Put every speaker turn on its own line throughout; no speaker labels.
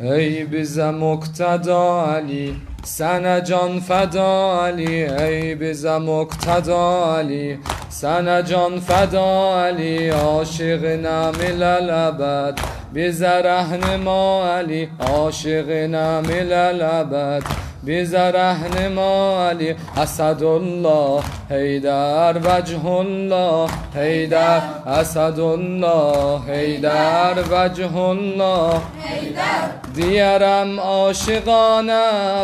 ای بزم مقتدا علی سن جان فدا علی. ای بزم مقتدا علی سن جان فدا علی. عاشق لال باد بزا رهن ما علی. عاشق لال باد بیزا رهنما علی اسدالله حیدر وجه الله حیدر اسدالله حیدر وجه الله. دیارم عاشقانه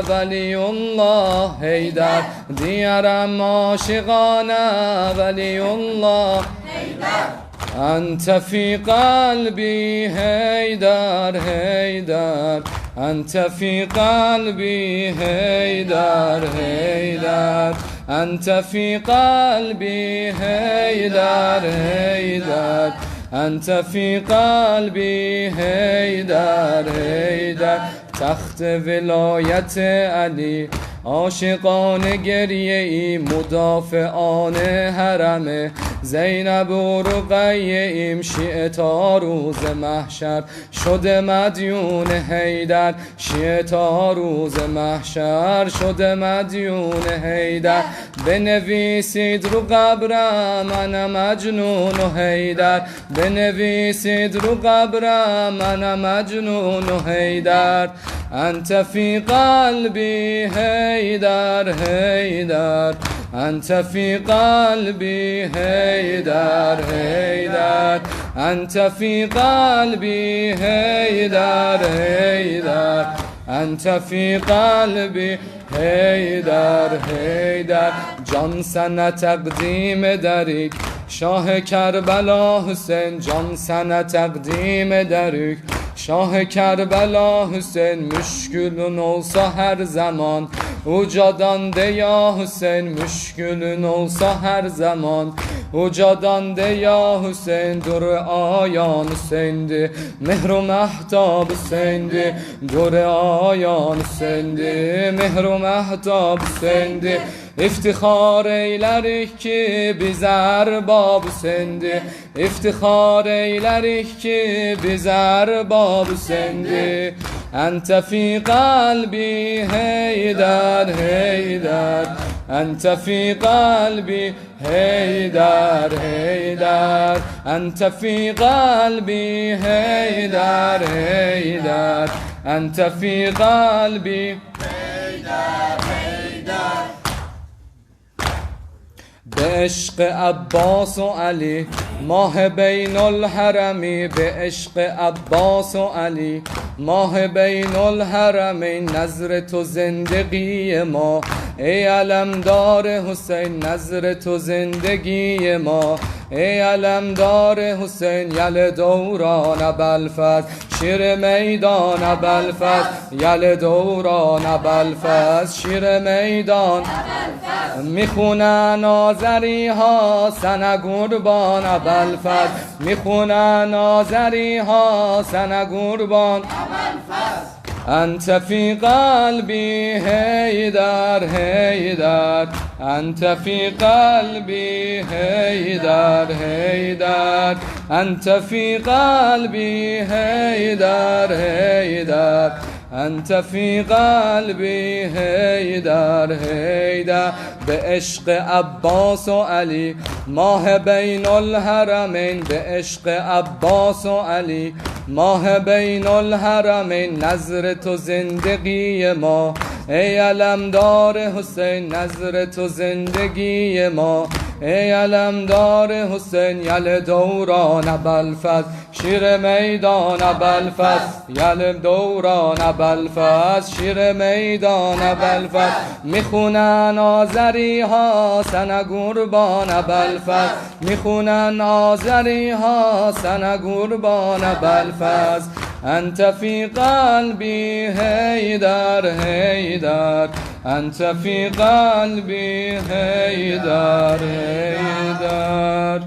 ولی الله حیدر. دیارم عاشقانه ولی الله حیدر أنت في قلبي هيدر هيدر. أنت في قلبي هيدر هيدر. أنت في قلبي هيدر هيدر. أنت في قلبي هيدر هيدر. تخت ولایت علی. عاشقان گریه ای مدافعان حرم. زینب و رقیه ایم شیعه تا روز محشر. شده مدیون حیدر شیعه تا روز محشر. شده مدیون حیدر بنویسید رو قبرم انا مجنون و حیدر. بنویسید رو قبرم انا مجنون و حیدر. انت فی قلبی حیدر هیدر هیدر انت فی قلبی هیدر هیدر انت فی قلبی هیدر هیدر انت فی قلبی هیدر هیدر جان سنه تقدیم دریک. شاه کربلا حسین جان سنه تقدیم دریک. Şah Kerbela Hüseyin müşkülün olsa her zaman Ucadan de ya Hüseyin müşkülün olsa her zaman. Ucadan de ya Hüseyin dur ayan Hüseyin'di. Mehru mehtab Hüseyin'di dur ayan Hüseyin'di. Mehru mehtab Hüseyin'di İftihar eylerik ki biz erbab sendi افتخار ایلرک که بزر باب سنده. انت فی قلبی هیدر هیدر انت فی قلبی هیدر هیدر انت فی قلبی هیدر هیدر انت فی قلبی هیدر هیدر به عشق عباس و علی ماه بین الحرمی به عشق عباس و علی. ماه بین الحرمین نظر تو زندگی ما. ای علمدار حسین نظر تو زندگی ما. ای علمدار حسین یل دوران ابلفت شیر میدان ابلفت یل دوران ابلفت شیر میدان می‌خونن آذری ها سن قربان ابلفت می‌خونن آذری ها سن قربان انت في قلبي هيدر هيدر انت في قلبي هيدر هيدر انت في قلبي هيدر هيدر انت في قلبي هيدر هيدر به عشق عباس و علی ماه بین الحرمین به عشق عباس و علی ماه بین الحرمین نظر تو زندگی ما ای علمدار حسین نظر تو زندگی ما ای علمدار حسین یل دوران ابلفت شیر میدان بلفس یلم دوران بلفس شیر میدان بلفس می‌خونن آذری ها سن قربان بلفس می‌خونن آذری ها سن قربان بلفس انت فی قلبی هیدر هیدر انت فی قلبی هیدر هیدر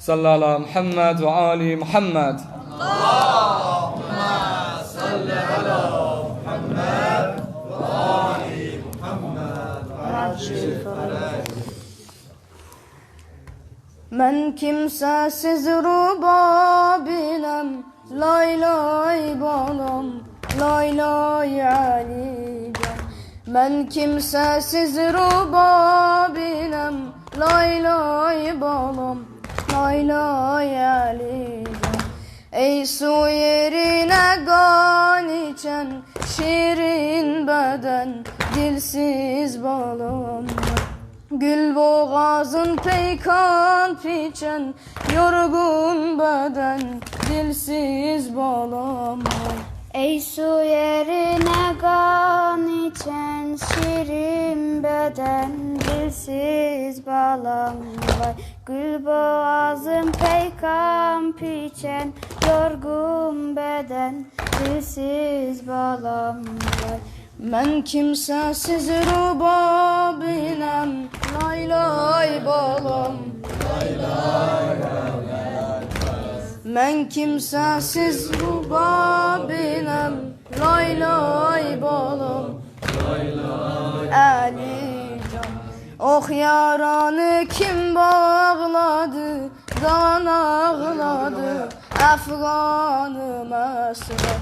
صلى على محمد وآل محمد
Ben kimsesiz rubabinem Lay lay balam Lay lay Alican Ben kimsesiz rubabinem Lay lay balam Lay lay Alican Ey su yerine kan içen Şirin beden Dilsiz balam Gül boğazın peykan piçen Yorgun beden Dilsiz balam
Ey su yerine kan içen şirin beden dilsiz balam var. Gül boğazım peykan piçen yorgun beden dilsiz balam var.
Ben kimsesiz rubabinem Lay lay balam Ben kimsesiz rubabinem Lay lay balam Alican Oh yaranı kim bağladı? Dan ağladı. Afganım esra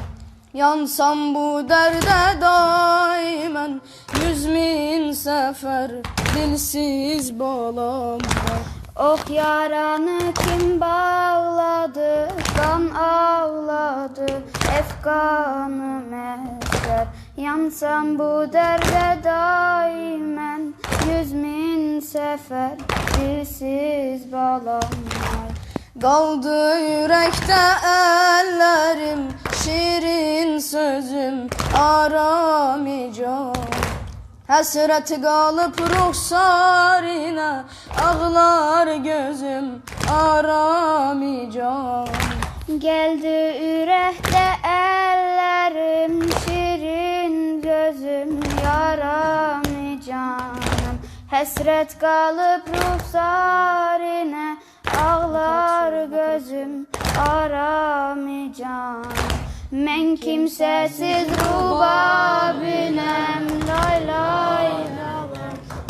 Yansam bu derde daimen. Yüz bin sefer Dilsiz balam var
Oh yaranı kim bağladı, kan ağladı, efkanım eser. Yansam bu derde daimen, yüz bin sefer, dilsiz balam var.
Kaldı yürekte ellerim. Şirin sözüm. Aramayacağım Hasret kalıp ruhsarına Ağlar gözüm aramayacağım
Geldi yürekte ellerim, şirin gözüm, yaramı canım. Hasret kalıp ruhsarine, ağlar gözüm, aramı canım. Men kimsesiz rubabinem, lay lay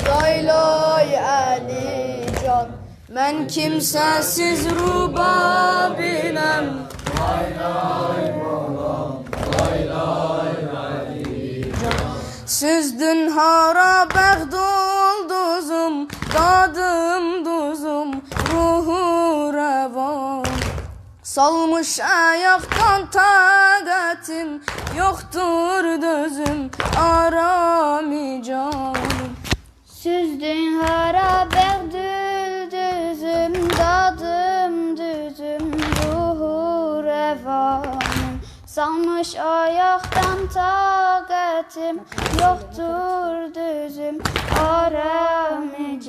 Lay lay. Ali can. Ben kimsesiz rubabinem Süzdün harabek dolduzum Dadım Salmış ayaktan taqətim Yoxdur dözüm aramayacağım
Süzdün harabek düldüzüm Dadım düzüm ruhu revanım Salmış ayaktan taqətim Yoxdur düzüm aramı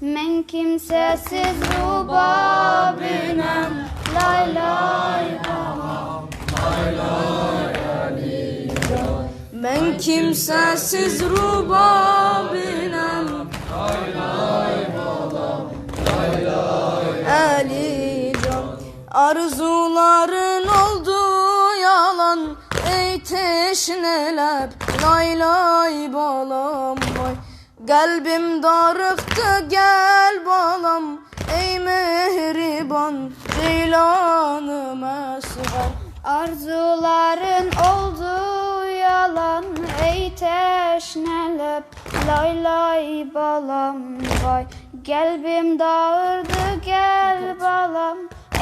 canım Mən kimsəsiz rubabinem Lay lay
Ben kimsesiz rubabinem Ali can. Arzuların oldu yalan. Ey teşneler Lay lay balam Kalbim darıktı gel balam. Ey mehriban Ceylanım esver
Arzuların oldu yalan. Ey teşnelep Lay lay balam. Vay Gelbim dağırdı gel balam.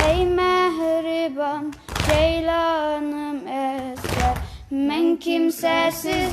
Ey mehriban ceylanım eser. Men kimsesiz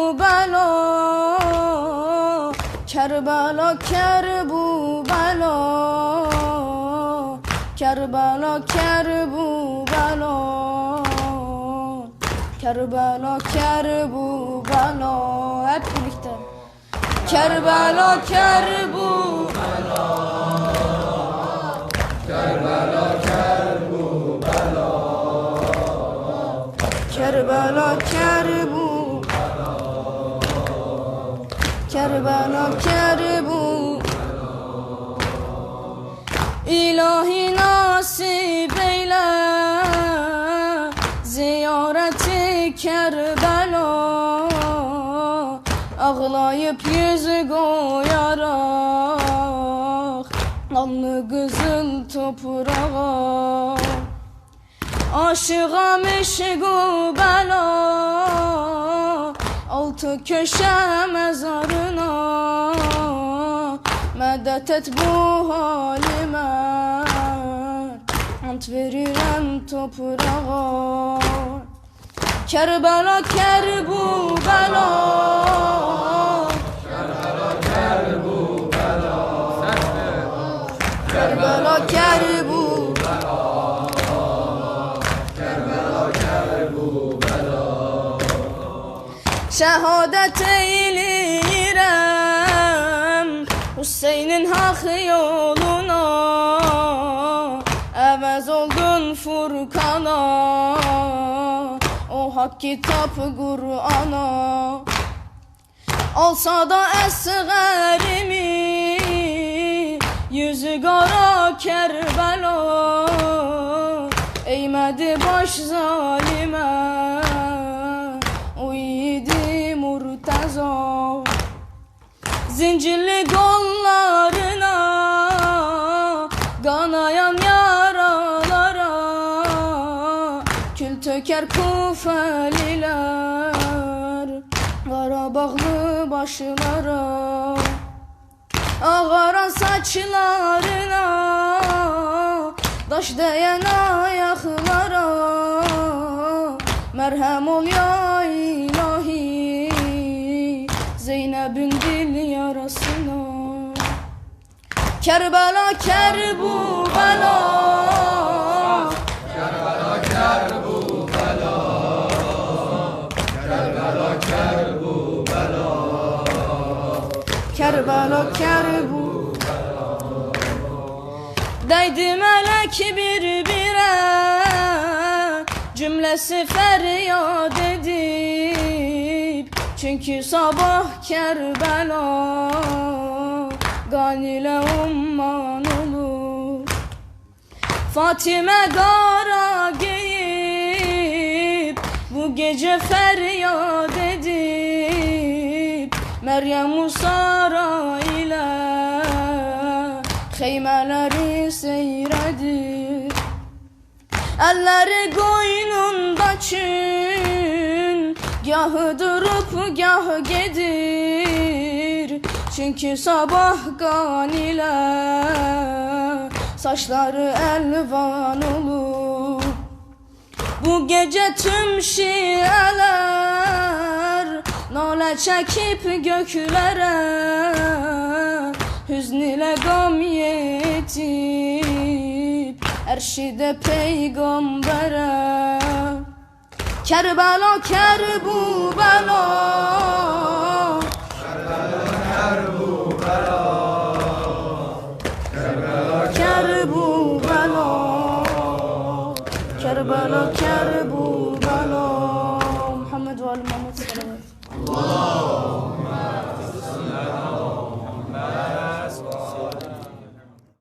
Kerbela kerbu bela Kerbela kerbu bela Kerbela kerbu bela Hep birlikte. Kerbela kerbu bela Kerbela kerbu Kerbela kerbu İlahi nasip eyle. Ziyareti Kerbela Ağlayıp yüzü koyarak Kanlı kızıl toprağa. Aşığa meşgu bela Altı köşe mezarına Medet et bu halime. Ant veririm toprağa. Kerbela kerbu bela. Kerbela kerbu Şehadet eyleyirem Hüseyin'in hak yoluna. Evez oldun Furkan'a. O hak kitap Kur'an'a. Olsa da esğerimi Yüzü kara Kerbela. Eğmedi baş zalime Murtaza Zincirli kollarına Kanayan yaralara Kül töker kufeliler. Qarabağlı başlara Ağaran saçlarına Daş değen ayaklara Merhem ol ya Kerbela kerbu bela Kerbela kerbu Değdi melek birbire Cümlesi feryat edip Çünkü sabah Kerbela Ganile umman olur. Fatime dara giyip Bu gece feryat edip Meryem Musara ile Xeymələri seyredir Elleri koynunda çün Gahı durup gahı gedir Çünkü sabah kan ile Saçları elvan olur. Bu gece tüm şiələr Nalə çəkib göklere Hüzn ile qam yetib Ərşidə peyğəmbərə Kərbəla kərbəla Kərbəla